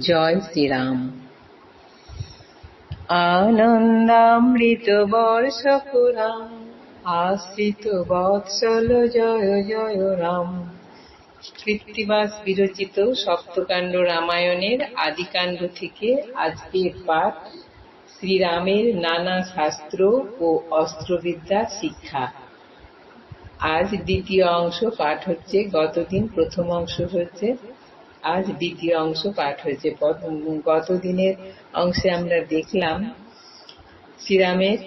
জয় শ্রীরাম। আনন্দামৃত বর্ষ পুরাম আশ্রিত বৎসল জয় জয় রাম। কৃত্তিবাস বিরচিত সপ্তকাণ্ড রামায়ণের আদিকাণ্ড থেকে আজকের পাঠ শ্রীরামের নানা শাস্ত্র ও অস্ত্রবিদ্যা শিক্ষা। আজ দ্বিতীয় অংশ পাঠ হচ্ছে, গতদিন প্রথম অংশ হচ্ছে আজ দ্বিতীয় অংশ পাঠ হয়েছে। গতদিনের অংশে আমরা দেখলাম শ্রীরামের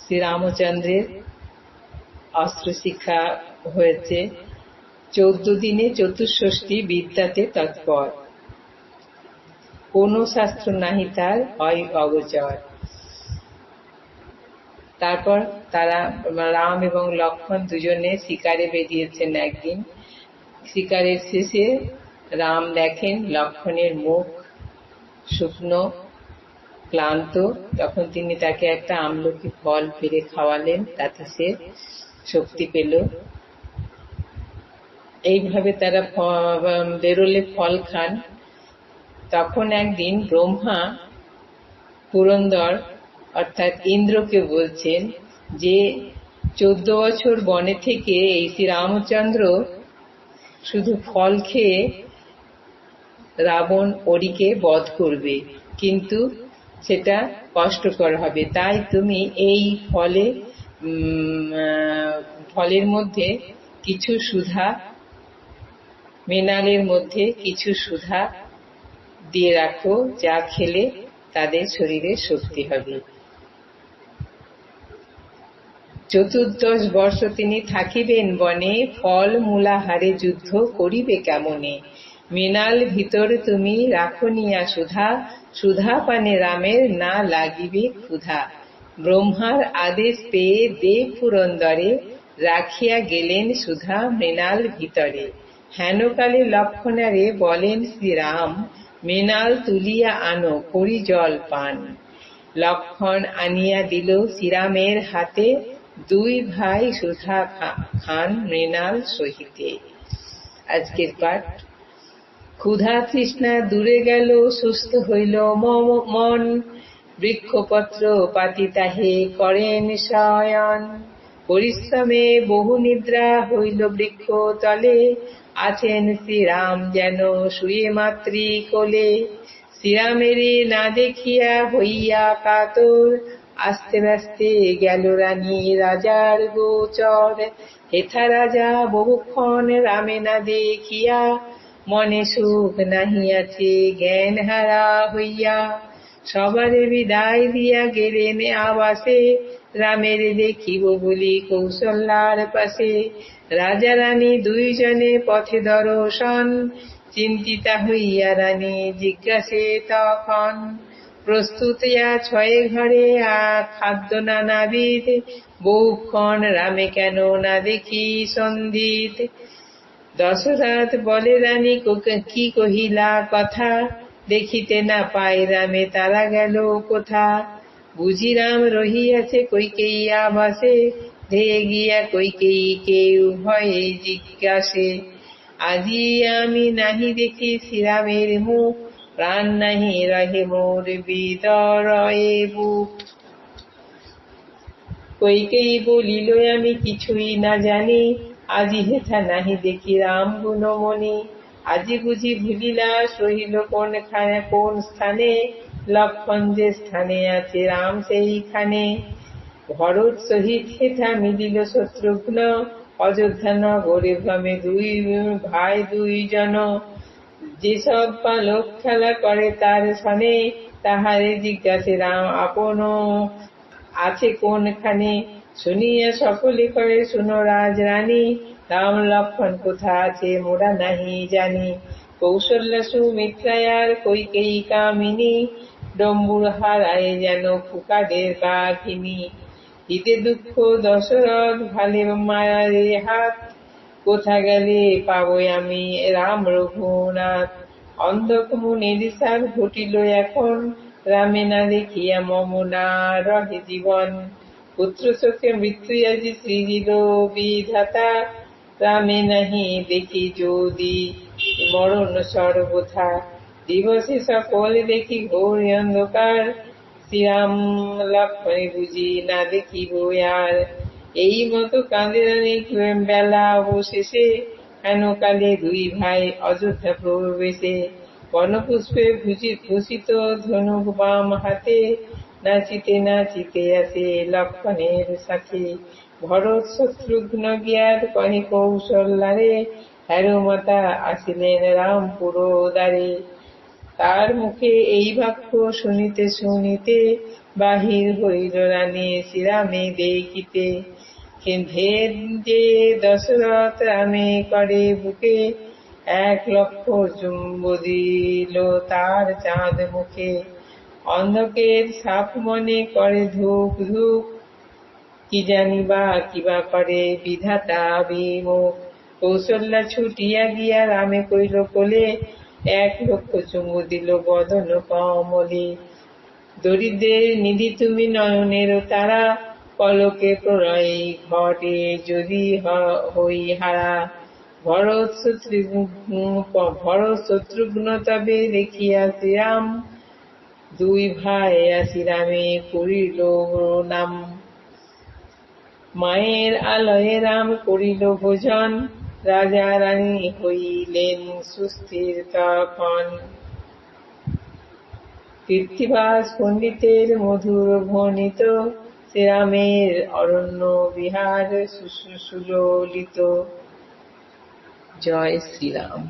শ্রীরামচন্দ্রের অস্ত্র শিক্ষা হয়েছে। চৌদ্দ দিনে চতুষ্ষষ্ঠী বিদ্যাতে তৎপর। কোন শাস্ত্র নাহি তার হয় অগোচর। তারপর তারা রাম এবং লক্ষ্মণ দুজনে শিকারে বেরিয়েছেন একদিন। শিকারের শেষে রাম দেখেন লক্ষণের মুখ শুকনো, ক্লান্ত। তখন তিনি তাকে একটা আমলকি ফল ফিরে খাওয়ালেন, তাতে সে শক্তি পেল। এইভাবে তারা বেরোলে ফল খান। তখন একদিন ব্রহ্মা পুরন্দর, অর্থাৎ ইন্দ্রকে বলছেন যে, চোদ্দ বছর বনে থেকে এই শ্রী রামচন্দ্র শুধু ফল খেয়ে রাবণ ওরিকে বধ করবে, কিন্তু সেটা কষ্টকর হবে। তাই তুমি এই ফলে ফলের মধ্যে কিছু সুধা মেনালের মধ্যে কিছু সুধা দিয়ে রাখো, যা খেলে তাদের শরীরে শক্তি হবে। চতুর্দশ বর্ষ তিনি থাকিবেন বনে, ফল মূলাহারে যুদ্ধ করিবে কেমনে? মৃণাল ভিতর তুমি রাখনিয়া সুধা সুধা পানে রামের না লাগিবে ক্ষুধা। ব্রহ্মার আদেশ পেয়ে দেব পুরন্দরে, রাখিয়া গেলেন সুধা মৃণাল ভিতরে। হেনকালে লক্ষণারে বলেন শ্রীরাম, মৃণাল তুলিয়া আনো করি জল পান। লক্ষণ আনিয়া দিল শ্রীরামের হাতে, দুই ভাই সুধা খান মৃণাল সহিতে। আজকের পাঠ ক্ষুধা তৃষ্ণা দূরে গেল, সুস্থ হইল মন। বৃক্ষপত্র পাতি তাহে করেন শয়ন পরিশ্রমে বহু নিদ্রা হইল বৃক্ষ তলে। আছেন শ্রীরাম যেন শুয়ে মাতৃ কোলে। শ্রীরামেরে না দেখিয়া হইয়া কাতর। আস্তে আস্তে গেল রানী রাজার গোচর। হেথা রাজা বহুক্ষণ রামে না দেখিয়া মনে সুখ নাহি আছে জ্ঞান হারা হইয়া। সবারে বিদায় দিয়া গেলেন আবাসে, রামের দেখিব বলি কৌশল্যার পাশে। রাজা রানী দুইজনে পথে দর্শন, চিন্তিতা হইয়া রানী জিজ্ঞাসে তখন প্রস্তুতিয়া ছয়ে ঘরে খাদ্য নানাবিধ? বহুক্ষণ রামে কেন না দেখি সন্ধিত? দশরথ বলে, রানী কি কহিলা? কথা দেখিতে না পাই রামে, তারা গেল কোথা? বুঝি রাম রহিয়াছে কৈকেয়ী আবাসে ধেয়ে গিয়া কৈকেয়ী কেউ ভয়ে জিজ্ঞাসে, আজি আমি নাহি দেখি শ্রীরামের মুখ, প্রাণ নাহি রহে মোর বিদরয়ে বুক। কৈকেয়ী বলিল, আমি কিছুই না জানি আজি হেথা নাহি দেখি রাম গুণমণি। আজি বুঝি ভুলিলা সহিল কোন খানে কোন স্থানে? লক্ষণ যে স্থানে আছে রাম সেইখানে। ভরত সহিত হেথা মিলিল শত্রুঘ্ন, অযোধ্যা নগরে ভ্রমে দুই ভাই দুইজন। যেসব পালক খেলা করে তার সনে, তাহারে জিজ্ঞাসে, রাম, আপন আছে কোনখানে? শুনিয়া সকলে কয়ে শুনো রাজ রানী রাম লক্ষণ কোথা আছে মোরা নাহি জানি। কৌশল্যা সুমিত্রায়ার কৈকেয়ী কামিনী, ডম্বুর হারায় যেন ফুকাদের কাহিনী ঈদে দুঃখ দশরথ ভালে মায়ারে হাত, কোথা গেলে পাবো আমি রাম রঘুনাথ। অন্ধকমুনির সার ঘটিল এখন, রামে না দেখিয়া মমনা রহে জীবন। মৃত্যু আজি সৃজিল বিধাতা রামে নাহি দেখি যদি মরণ সর্বথা দিবসে সকলে দেখি ঘোর অন্ধকার শ্রীরাম লক্ষ্মণে বুঝি না দেখিব আর এই মতো কাঁদে বেলা অবশেষে হেন কালে দুই ভাই অযোধ্যা প্রবেশে? বনপুষ্পে ভূষিত ধনুক বাম হাতে নাচিতে নাচিতে আসে লক্ষণের সাথে। ভরত শত্রুঘ্ন জ্ঞাত কহে কৌশল্যারে হ্যারো মাতা আসিলেন রামপুর দ্বারে। তার মুখে এই বাক্য শুনিতে শুনিতে বাহির হইল রানী শ্রীরামে দেখিতে। ধের যে দশরথ রামে করে বুকে, এক লক্ষ চুম্ব দিল তার চাঁদ মুখে। অন্ধকের সাপ মনে করে ধূপ ধূপ। কি জানিবা কিবা করে বিধাতা বিমুখ। কৌশল্যা ছুটিয়া গিয়া রামে কইল কোলে এক লক্ষ চুমু দিল বদন কমলে। দরিদ্রের নিধি তুমি নয়নের তারা, পলকে প্রলয় ঘটে যদি হই হারা। ভরত শত্রুঘ্ন ভরত শত্রুঘ্ন তবে দেখিয়া শ্রীরাম দুই ভাই আসি রামে করিল নাম মায়ের আলয়ে রাম করিল ভোজন, রাজা রানী হইলেন সুস্থির তখন কীর্তিবাস পণ্ডিতের মধুর ভণিত শ্রীরামের অরণ্য বিহার সুললিত জয় শ্রীরাম।